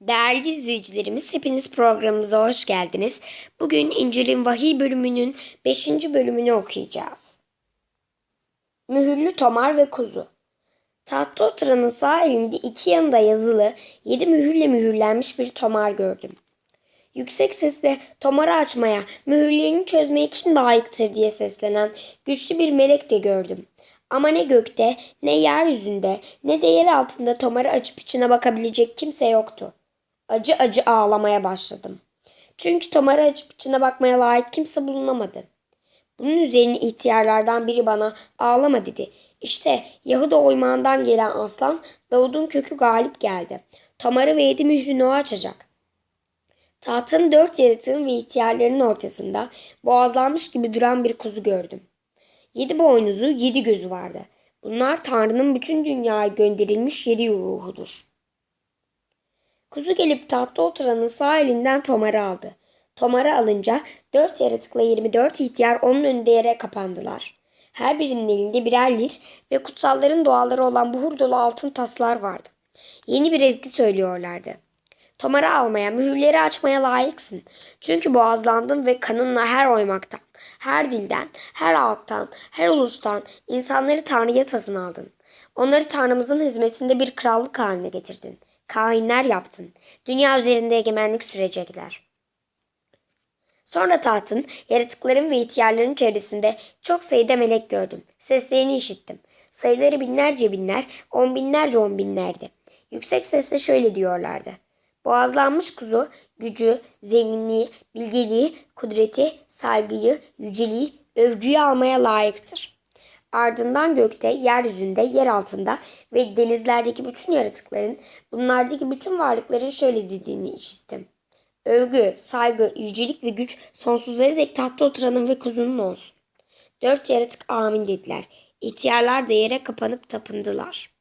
Değerli izleyicilerimiz hepiniz programımıza hoş geldiniz. Bugün İncil'in Vahiy bölümünün 5. bölümünü okuyacağız. Mühürlü Tomar ve Kuzu Tahta oturanın sağ elinde iki yanında yazılı yedi mühürle mühürlenmiş bir tomar gördüm. Yüksek sesle tomarı açmaya, mühürlerini çözmeye kim layıktır diye seslenen güçlü bir melek de gördüm. Ama ne gökte, ne yeryüzünde, ne de yer altında tomarı açıp içine bakabilecek kimse yoktu. Acı acı ağlamaya başladım. Çünkü tomarı açıp içine bakmaya layık kimse bulunamadı. Bunun üzerine ihtiyarlardan biri bana ağlama dedi. İşte Yahuda oymağından gelen aslan Davud'un kökü galip geldi. Tomarı ve yedi mührünü açacak. Tahtın dört yaratığın ve ihtiyarların ortasında boğazlanmış gibi duran bir kuzu gördüm. Yedi boynuzu, yedi gözü vardı. Bunlar Tanrı'nın bütün dünyaya gönderilmiş yedi ruhudur. Kuzu gelip tahtta oturanın sağ elinden tomarı aldı. Tomarı alınca dört yaratıkla 24 ihtiyar onun önünde yere kapandılar. Her birinin elinde birer lir ve kutsalların duaları olan buhur dolu altın taslar vardı. Yeni bir ezgi söylüyorlardı. Tomarı almaya, mühürleri açmaya layıksın. Çünkü boğazlandın ve kanınla her oymaktan, her dilden, her alttan, her ulustan insanları Tanrı'ya satın aldın. Onları Tanrımızın hizmetinde bir krallık haline getirdin. Kainler yaptın. Dünya üzerinde egemenlik sürecekler. Sonra tahtın, yaratıkların ve ihtiyarların çevresinde çok sayıda melek gördüm. Seslerini işittim. Sayıları binlerce binler, on binlerce on binlerdi. Yüksek sesle şöyle diyorlardı. Boğazlanmış kuzu, gücü, zenginliği, bilgeliği, kudreti, saygıyı, yüceliği, övgüyü almaya layıktır. Ardından gökte, yeryüzünde, yer altında ve denizlerdeki bütün yaratıkların, bunlardaki bütün varlıkların şöyle dediğini işittim. Övgü, saygı, yücelik ve güç sonsuzları dek tahtta oturanın ve kuzunun olsun. Dört yaratık amin dediler. İhtiyarlar da yere kapanıp tapındılar.